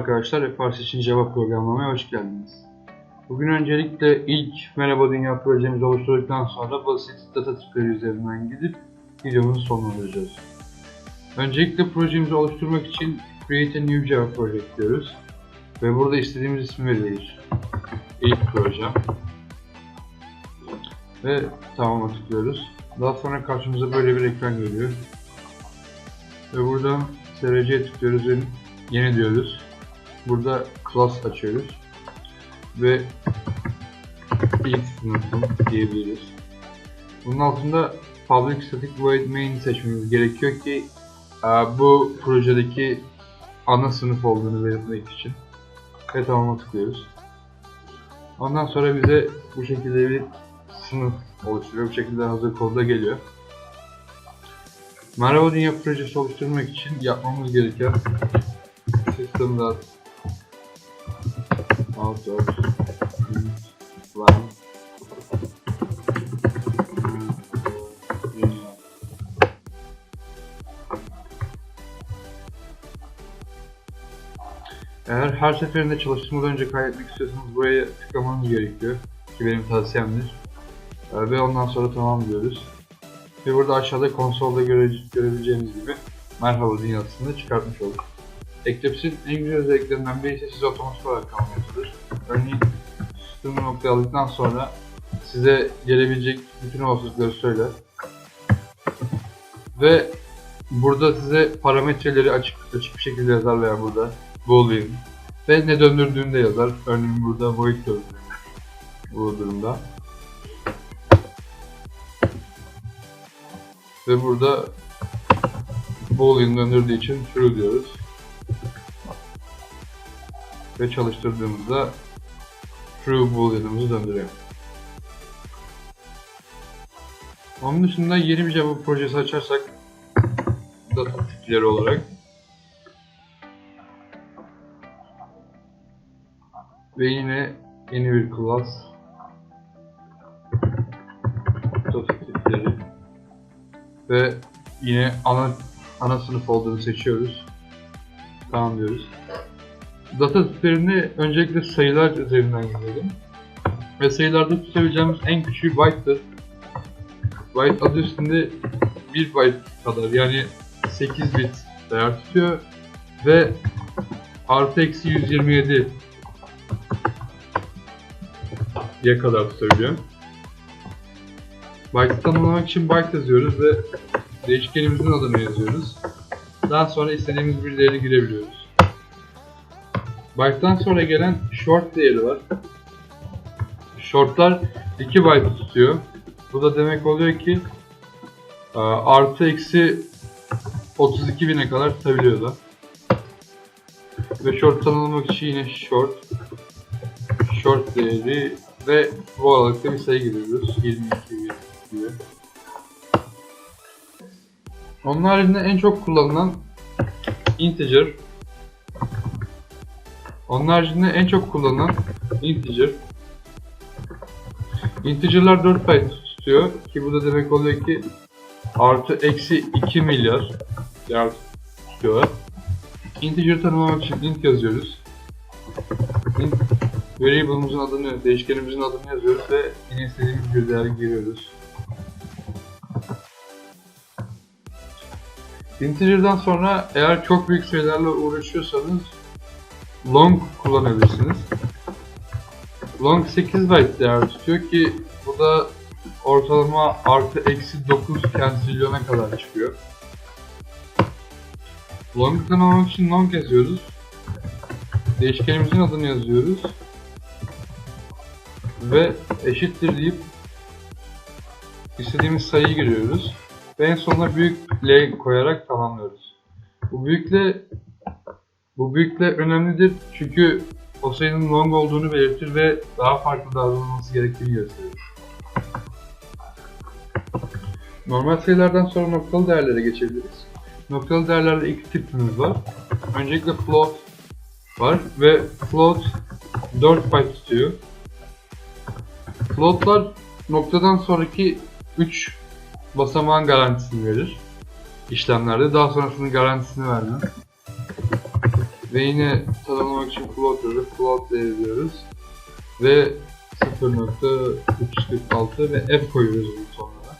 arkadaşlar, Fars için Java programlamaya hoş geldiniz. Bugün öncelikle ilk Merhaba Dünya projemizi oluşturduktan sonra basit data tipleri üzerinden gidip videomuzu sonlandıracağız. Öncelikle projemizi oluşturmak için Create a New Java Project diyoruz. Ve burada istediğimiz ismi veriyoruz. İlk projem. Ve tamam'a tıklıyoruz. Daha sonra karşımıza böyle bir ekran geliyor. Ve buradan SRC'ye tıklıyoruz yeni diyoruz. Burada class açıyoruz. Ve ilk sınıfım diyebiliriz. Bunun altında public static void main seçmemiz gerekiyor ki e, bu projedeki ana sınıf olduğunu belirtmek için. Ve tamam'a tıklıyoruz. Ondan sonra bize bu şekilde bir sınıf oluşturuyor. Bu şekilde hazır kodda geliyor. Merhaba Dünya projesi oluşturmak için yapmamız gereken system.out of line Eğer her seferinde çalıştırmadan önce kaydetmek istiyorsanız buraya tıklamanız gerekiyor. Ki benim tavsiyemdir. Ee, Ve ondan sonra tamam diyoruz. Ve burada aşağıda konsolda göre, görebileceğiniz gibi merhaba dünyasını çıkartmış olduk. Eclipse'in en güzel özelliklerinden biri ise size otomatik olarak kalmasıdır. Örneğin sütunu noktaya aldıktan sonra size gelebilecek bütün olasılıkları söyler. Ve burada size parametreleri açık açık bir şekilde yazar veya burada boolean ve ne döndürdüğünü de yazar. Örneğin burada void döndürüyor bu durumda. Ve burada boolean döndürdüğü için true diyoruz. Ve çalıştırdığımızda true boolean'ımızı döndürüyor. Onun dışında yeni bir Java projesi açarsak data tipleri olarak ve yine yeni bir class data tipleri ve yine ana ana sınıf olduğunu seçiyoruz. Tamam diyoruz. Data tiplerini öncelikle sayılar üzerinden gidelim. Ve sayılarda tutabileceğimiz en küçüğü byte'dır. Byte adı üstünde 1 byte kadar yani 8 bit değer tutuyor ve artı eksi 127 ya kadar tutabiliyor. Byte'ı tanımlamak için byte yazıyoruz ve değişkenimizin adını yazıyoruz. Daha sonra istediğimiz bir değeri girebiliyoruz. Byte'dan sonra gelen short değeri var. Shortlar 2 byte tutuyor. Bu da demek oluyor ki e, artı eksi 32 bine kadar tutabiliyorlar. Ve short tanımlamak için yine short short değeri ve bu aralıkta bir sayı giriyoruz. 22 gibi. Onun haricinde en çok kullanılan integer onun haricinde en çok kullanılan integer integer'lar 4 byte tutuyor ki bu da demek oluyor ki artı eksi 2 milyar değer tutuyorlar. Integer tanımlamak için int yazıyoruz. Int variable'ımızın adını, değişkenimizin adını yazıyoruz ve yine istediğimiz bir değer giriyoruz. Integer'dan sonra eğer çok büyük sayılarla uğraşıyorsanız long kullanabilirsiniz. Long 8 byte değer tutuyor ki bu da ortalama artı eksi 9 kentrilyona kadar çıkıyor. Long tanımlamak için long yazıyoruz. Değişkenimizin adını yazıyoruz. Ve eşittir deyip istediğimiz sayıyı giriyoruz. Ve en sonuna büyük L koyarak tamamlıyoruz. Bu büyükle bu büyükle önemlidir çünkü o sayının long olduğunu belirtir ve daha farklı davranılması gerektiğini gösterir. Normal sayılardan sonra noktalı değerlere geçebiliriz. Noktalı değerlerde iki tipimiz var. Öncelikle float var ve float 4 byte tutuyor. Floatlar noktadan sonraki 3 basamağın garantisini verir işlemlerde. Daha sonrasının garantisini vermez. Ve yine tanımlamak için float diyoruz. Float değeri diyoruz. Ve 0.346 ve F koyuyoruz bunun sonuna.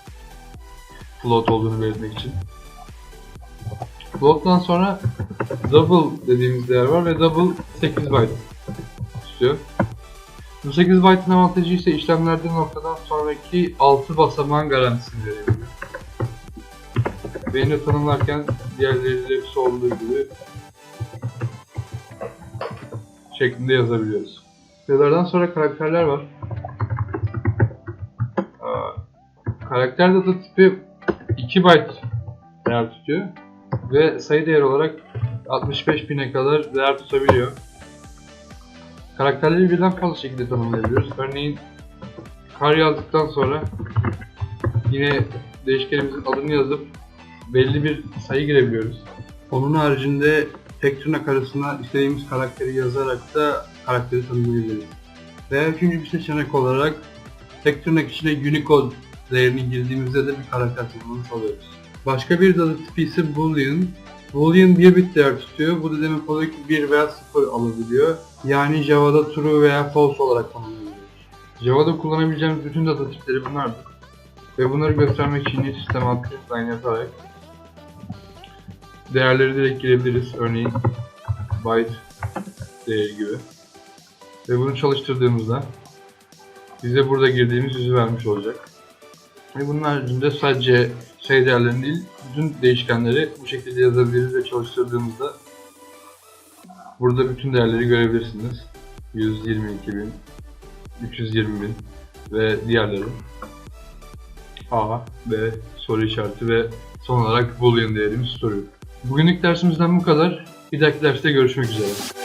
Float olduğunu belirtmek için. Float'tan sonra double dediğimiz değer var ve double 8 byte istiyor. Bu 8 byte'ın avantajı ise işlemlerde noktadan sonraki 6 basamağın garantisini verebiliyor. Ve yine tanımlarken diğerleriyle hepsi olduğu gibi şeklinde yazabiliyoruz. Sayılardan sonra karakterler var. Aa, Karakter data tipi 2 byte değer tutuyor ve sayı değeri olarak 65.000'e kadar değer tutabiliyor. Karakterleri birden fazla şekilde tanımlayabiliyoruz. Örneğin kar yazdıktan sonra yine değişkenimizin adını yazıp belli bir sayı girebiliyoruz. Onun haricinde tek tırnak arasına istediğimiz karakteri yazarak da karakteri tanımlayabiliriz. Veya üçüncü bir seçenek olarak tek tırnak içine Unicode değerini girdiğimizde de bir karakter tanımlamış oluyoruz. Başka bir data tipi ise Boolean. Boolean 1 bit değer tutuyor. Bu da demek oluyor ki 1 veya 0 alabiliyor. Yani Java'da true veya false olarak tanımlıyoruz. Java'da kullanabileceğimiz bütün data tipleri bunlardır. Ve bunları göstermek için sistem alt line yaparak değerleri direkt girebiliriz. Örneğin byte değeri gibi. Ve bunu çalıştırdığımızda bize burada girdiğimiz yüzü vermiş olacak. Ve bunun haricinde sadece sayı değerlerini değil, bütün değişkenleri bu şekilde yazabiliriz ve çalıştırdığımızda burada bütün değerleri görebilirsiniz. 122.000, 320.000 ve diğerleri. A, B, soru işareti ve son olarak boolean değerimiz soruyor. Bugünlük dersimizden bu kadar. Bir dahaki derste görüşmek üzere.